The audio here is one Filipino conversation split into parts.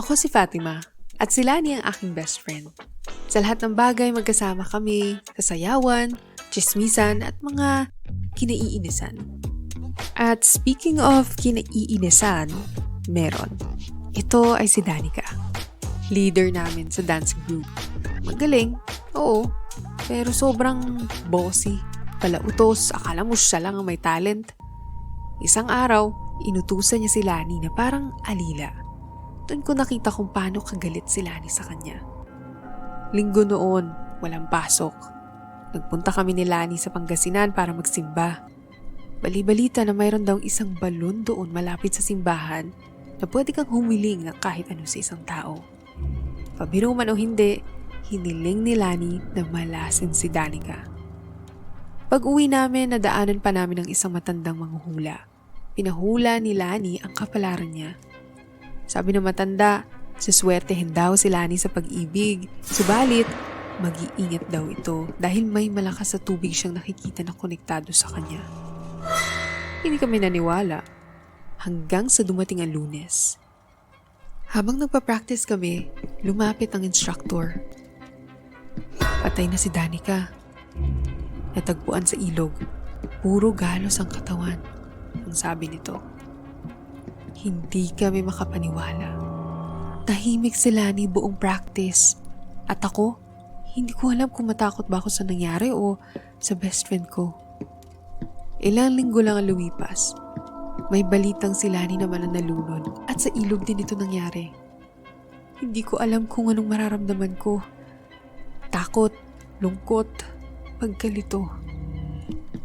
Ako si Fatima at si Lani ang aking best friend. Sa lahat ng bagay magkasama kami, kasayawan, chismisan at mga kinaiinisan. At speaking of kinaiinisan, meron. Ito ay si Danica. Leader namin sa dance group. Magaling, oo. Pero sobrang bossy. Palautos, akala mo siya lang ang may talent. Isang araw, inutusan niya si Lani na parang alila. Doon ko nakita kung paano kagalit si Lani sa kanya. Linggo noon, walang pasok. Nagpunta kami ni Lani sa Pangasinan para magsimba. Bali-balita na mayroon daw isang balon doon malapit sa simbahan na pwede kang humiling ng kahit ano sa isang tao. Pabiro man o hindi, hiniling ni Lani na malasin si Danica. Pag uwi namin, nadaanan pa namin ng isang matandang manguhula. Pinahula ni Lani ang kapalaran niya. Sabi ng matanda, suswertehin daw si Lani sa pag-ibig. Subalit, mag-iingat daw ito dahil may malakas sa tubig siyang nakikita na konektado sa kanya. Hindi kami naniwala hanggang sa dumating ang lunes. Habang nagpa-practice kami, lumapit ang instructor. Patay na si Danica. Natagpuan sa ilog. Puro galos ang katawan. Ang sabi nito. Hindi kami makapaniwala. Tahimik sila ni buong practice. At ako, hindi ko alam kung matakot ba ako sa nangyari o sa best friend ko. Ilang linggo lang ang lumipas. May balitang si Lani naman ang nalunod at sa ilog din ito nangyari. Hindi ko alam kung anong mararamdaman ko. Takot, lungkot, pagkalito.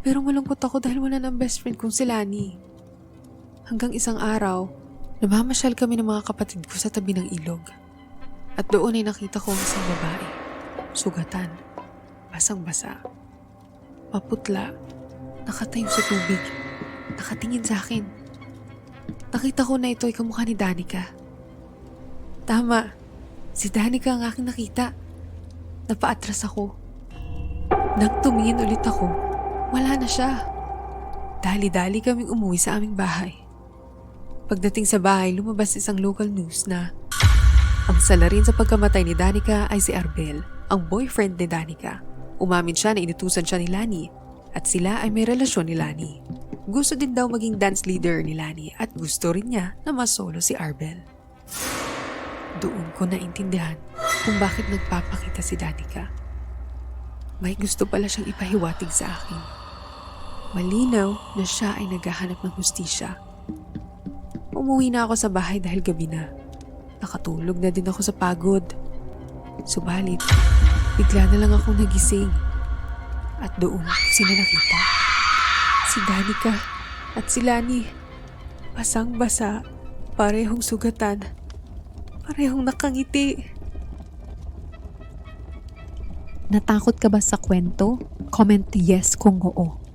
Pero malungkot ako dahil wala ng best friend kong si Lani. Hanggang isang araw, namamasyal kami ng mga kapatid ko sa tabi ng ilog. At doon ay nakita ko ang isang babae. Sugatan. Basang-basa. Maputla. Nakatayo sa tubig. Nakatingin sa akin. Nakita ko na ito ay kamukha ni Danica. Tama. Si Danica ang aking nakita. Napaatras ako. Nang tumingin ulit ako, wala na siya. Dali-dali kaming umuwi sa aming bahay. Pagdating sa bahay, lumabas isang local news na ang salarin sa pagkamatay ni Danica ay si Arbel, ang boyfriend ni Danica. Umamin siya na inutusan siya ni Lani at sila ay may relasyon ni Lani. Gusto din daw maging dance leader ni Lani at gusto rin niya na masolo si Arbel. Doon ko naintindihan kung bakit nagpapakita si Danica. May gusto pala siyang ipahiwatig sa akin. Malinaw na siya ay naghahanap ng hustisya. Umuwi na ako sa bahay dahil gabi na. Nakatulog na din ako sa pagod. Subalit, bigla na lang ako nagising. At doon sila nakita. Si Danica at si Lani. Basang-basa, parehong sugatan, parehong nakangiti. Natakot ka ba sa kwento? Comment yes kung oo.